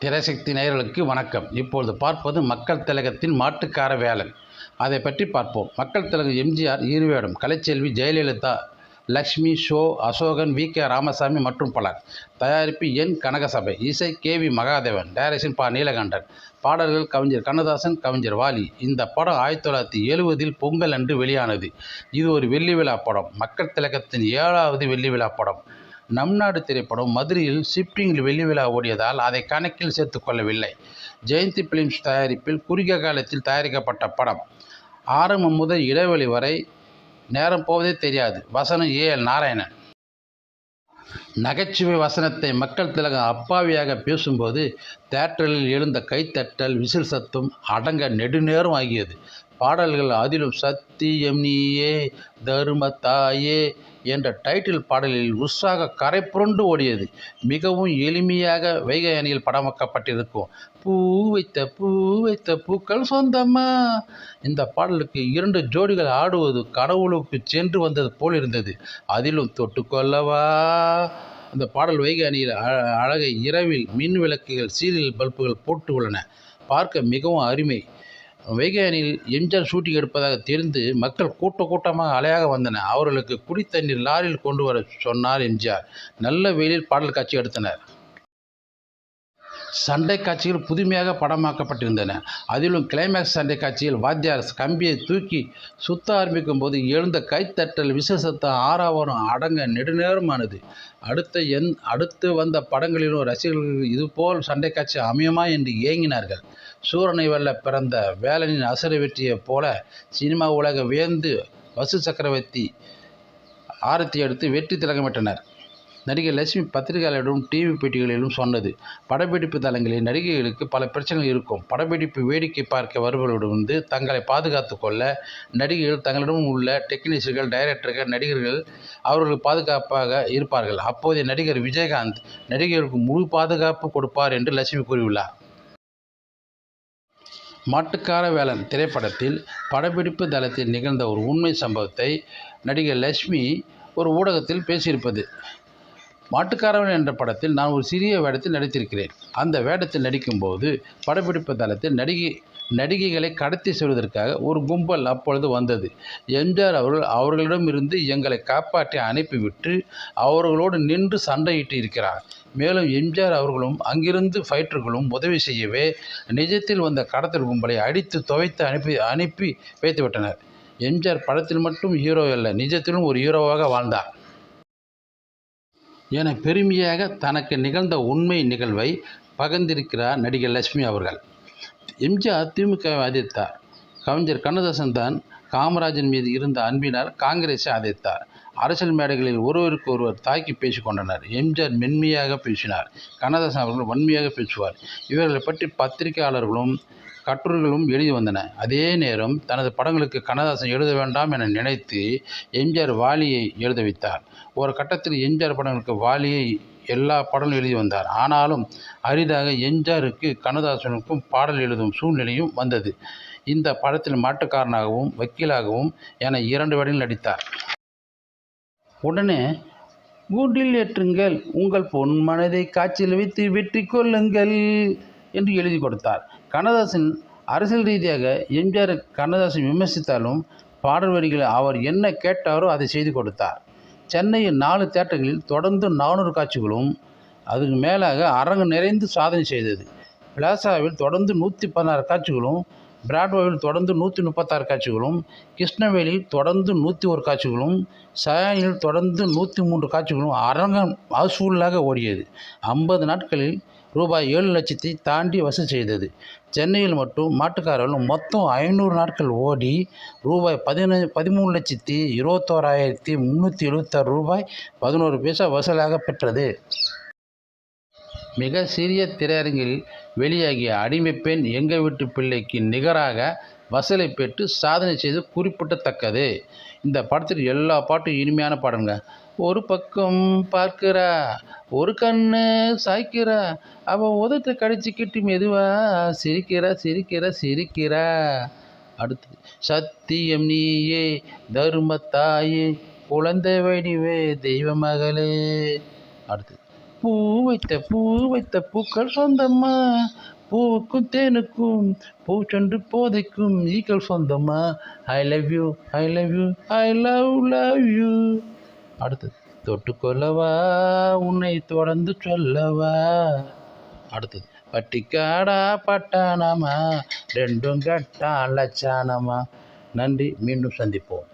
திரைசக்தி நேயர்களுக்கு வணக்கம். இப்பொழுது பார்ப்பது மக்கள் திலகத்தின் மாட்டுக்கார வேலன். அதை பற்றி பார்ப்போம். மக்கள் திலகம் எம்ஜிஆர் ஈருவேடம் கலைச்செல்வி Jayalalithaa Lakshmi show Asokan we. K. Ramasamy மற்றும் பலர். தயாரிப்பு என். கனகசபை. இசை கே. வி. மகாதேவன். டைரக்ஷன் பா. நீலகண்டன். பாடல்கள் கவிஞர் கண்ணதாசன் கவிஞர் வாலி. இந்த படம் ஆயிரத்தி தொள்ளாயிரத்தி எழுபதில் பொங்கல் அன்று வெளியானது. இது ஒரு வெள்ளி விழா படம். மக்கள் திலகத்தின் ஏழாவது வெள்ளி விழா படம். நம் நாடு திரைப்படம் மதுரையில் ஷிப்டிங்கில் வெள்ளி விழா ஓடியதால் அதை கணக்கில் சேர்த்து கொள்ளவில்லை. ஜெயந்தி பிலிம்ஸ் தயாரிப்பில் குறுகிய காலத்தில் தயாரிக்கப்பட்ட படம். ஆரம்பம் முதல் இடைவெளி வரை நேரம் போவதே தெரியாது. வசனம் ஏ எல் நாராயணன். நகைச்சுவை வசனத்தை மக்கள் திலகம் அப்பாவியாக பேசும்போது தேட்டரில் எழுந்த கைத்தட்டல் விசில் சத்தம் அடங்க நெடுநேரம் ஆகியது. பாடல்கள் அதிலும் சத்தியம் நீயே தருமத்தாயே என்ற டைட்டில் பாடலில் உற்சாக கரை புரண்டு ஓடியது. மிகவும் எளிமையாக வைகை அணியில் படமாக்கப்பட்டிருக்கும். பூ வைத்த பூ வைத்த பூக்கள் சொந்தம்மா இந்த பாடலுக்கு இரண்டு ஜோடிகள் ஆடுவது கடவுளுக்கு சென்று வந்தது போல் இருந்தது. அதிலும் தொட்டுக்கொள்ளவா? அந்த பாடல் வைகை அணியில் அழகை இரவில் மின் விளக்குகள் சீரியல் பல்புகள் போட்டு உள்ளன பார்க்க மிகவும் அருமை. வைகை அணியில் எம்ஜிஆர் ஷூட்டிங் எடுப்பதாக தெரிந்து மக்கள் கூட்ட கூட்டமாக அலையாக வந்தனர். அவர்களுக்கு குடி தண்ணீர் லாரியில் கொண்டு வர சொன்னார் எம்ஜிஆர். நல்ல வெயிலில் பாடல் காட்சி எடுத்தனர். சண்டை காட்சிகள் புதுமையாக படமாக்கப்பட்டிருந்தன. அதிலும் கிளைமேக்ஸ் சண்டை காட்சியில் வாத்தியார் கம்பியை தூக்கி சுத்த ஆரம்பிக்கும் போது எழுந்த கைத்தட்டல் விசேஷத்தை ஆறாவரம் அடங்க நெடுநேரமானது. அடுத்த எந் அடுத்து வந்த படங்களிலும் ரசிகர்கள் இதுபோல் சண்டை காட்சி அமையுமா என்று ஏங்கினார்கள். சூரனை வெல்ல பிறந்த வேலனின் அசுர வெற்றியைப் போல சினிமா உலக வியந்து வசு சக்கரவர்த்தி ஆரத்தி எடுத்து வெற்றி திலகமிட்டனர் நடிகை லட்சுமி பத்திரிகையாளரிடம் டிவி பேட்டிகளிலும் சொன்னது படப்பிடிப்பு தளங்களில் நடிகைகளுக்கு பல பிரச்சனைகள் இருக்கும். படப்பிடிப்பு வேடிக்கை பார்க்க வருபவர்களிடமிருந்து தங்களை பாதுகாத்து கொள்ள நடிகைகள் தங்களிடம் உள்ள டெக்னீஷியர்கள் டைரக்டர்கள் நடிகர்கள் அவர்கள் பாதுகாப்பாக இருப்பார்கள். அப்போதைய நடிகர் விஜயகாந்த் நடிகர்களுக்கு முழு பாதுகாப்பு கொடுப்பார் என்று லட்சுமி கூறியுள்ளார். மாட்டுக்கார வேலன் திரைப்படத்தில் படப்பிடிப்பு தளத்தில் நிகழ்ந்த ஒரு உண்மை சம்பவத்தை நடிகர் லட்சுமி ஒரு ஊடகத்தில் பேசியிருப்பது. மாட்டுக்காரவன் என்ற படத்தில் நான் ஒரு சிறிய வேடத்தில் நடித்திருக்கிறேன். அந்த வேடத்தில் நடிக்கும்போது படப்பிடிப்பு தளத்தில் நடிகை நடிகைகளை கடத்தி செல்வதற்காக ஒரு கும்பல் அப்பொழுது வந்தது. எம்ஜிஆர் அவர்கள் அவர்களிடமிருந்து எங்களை காப்பாற்றி அனுப்பிவிட்டு அவர்களோடு நின்று சண்டையிட்டு இருக்கிறார். மேலும் எம்ஜிஆர் அவர்களும் அங்கிருந்து ஃபைட்டர்களும் உதவி செய்யவே நிஜத்தில் வந்த கடத்தல் கும்பலை அடித்து துவைத்து அனுப்பி அனுப்பி வைத்துவிட்டனர். எம்ஜிஆர் படத்தில் மட்டும் ஹீரோ இல்லை நிஜத்திலும் ஒரு ஹீரோவாக வாழ்ந்தார். என பெருமையாக தனக்கு நிகழ்ந்த உண்மை நிகழ்வை பகிர்ந்திருக்கிறார் நடிகர் லட்சுமி அவர்கள். எம்ஜிஆர் திமுகவை ஆதரித்தார். கவிஞர் கண்ணதாசன் தான் காமராஜன் மீது இருந்த அன்பினால் காங்கிரஸை ஆதரித்தார். அரசியல் மேடைகளில் ஒருவருக்கு ஒருவர் தாக்கி பேசி கொண்டனர். எம்ஜிஆர் மென்மையாக பேசினார். கண்ணதாசன் அவர்கள் வன்மையாக பேசுவார். இவர்களை பற்றி பத்திரிகையாளர்களும் கட்டுரைகளும் எழுதி வந்தன. அதே நேரம் தனது படங்களுக்கு கண்ணதாசன் எழுத வேண்டாம் என நினைத்து எம்ஜிஆர் வாலியை எழுத வைத்தார். ஒரு கட்டத்தில் எம்ஜிஆர் படங்களுக்கு வாலியை எல்லா பாடலும் எழுதி வந்தார். ஆனாலும் அரிதாக எம்ஜிஆருக்கு கண்ணதாசனுக்கும் பாடல் எழுதும் சூழ்நிலையும் வந்தது. இந்த படத்தில் மாட்டுக்காரனாகவும் வக்கீலாகவும் என இரண்டு வேடங்களில் நடித்தார். உடனே கூண்டில் ஏற்றுங்கள் உங்கள் பொன் மனதை காய்ச்சல் வைத்து வெற்றி கொள்ளுங்கள் என்று எழுதி கொடுத்தார். கண்ணதாசன் அரசியல் ரீதியாக எம்ஜிஆர் கண்ணதாசன் விமர்சித்தாலும் பாடல் வரிகளை அவர் என்ன கேட்டாரோ அதை செய்து கொடுத்தார். சென்னையில் நாலு தேட்டர்களில் தொடர்ந்து நானூறு காட்சிகளும் அதுக்கு மேலாக அரங்கு நிறைந்து சாதனை செய்தது. பிளாசாவில் தொடர்ந்து நூற்றி பதினாறு காட்சிகளும் பிராட்வேவில் தொடர்ந்து நூற்றி முப்பத்தாறு காட்சிகளும் கிருஷ்ணவேலியில் தொடர்ந்து நூற்றி ஒரு காட்சிகளும் சயானியில் தொடர்ந்து நூற்றி மூன்று காட்சிகளும் அரங்கம் ஹவுஸ்ஃபுல்லாக ஓடியது. ஐம்பது நாட்களில் ரூபாய் ஏழு லட்சத்தை தாண்டி வசூல் செய்தது. சென்னையில் மட்டும் மாட்டுக்காரர்கள் மொத்தம் ஐநூறு நாட்கள் ஓடி ரூபாய் பதின பதிமூணு லட்சத்தி இருபத்தோராயிரத்தி முந்நூற்றி எழுபத்தாறு ரூபாய் பதினோரு பைசா வசூலாக பெற்றது. மிக சிறிய திரையரங்கில் வெளியாகிய அடிமை பெண் எங்கள் வீட்டு பிள்ளைக்கு நிகராக வசூலை பெற்று சாதனை செய்து குறிப்பிடத்தக்கது. இந்த படத்தில் எல்லா பாட்டும் இனிமையான பாடங்க ஒரு பக்கம் பார்க்கிறா ஒரு கண்ணு சாய்க்கிறா அவ உதத்தை கடிச்சிக்கிட்டு மெதுவா சிரிக்கிறா சிரிக்கிறா சிரிக்கிறா. அடுத்து சத்தியம் நீயே தர்மத்தாயே குழந்தை வடிவே தெய்வ மகளே. அடுத்து பூ வைத்த பூ வைத்த பூக்கள் சொந்தம்மா. பூவுக்கும் தேனுக்கும் பூச்செண்டு போதைக்கும் ஈக்கள் சொந்தம்மா. I love you I love you I love love you அடுத்தது தொட்டுக்கொள்ளவா உன்னை தொடர்ந்து சொல்லவா. அடுத்தது பட்டிக்காடா பட்டானமா ரெண்டும் கட்டா லட்சாணமா நன்றி மீண்டும் சந்திப்போம்.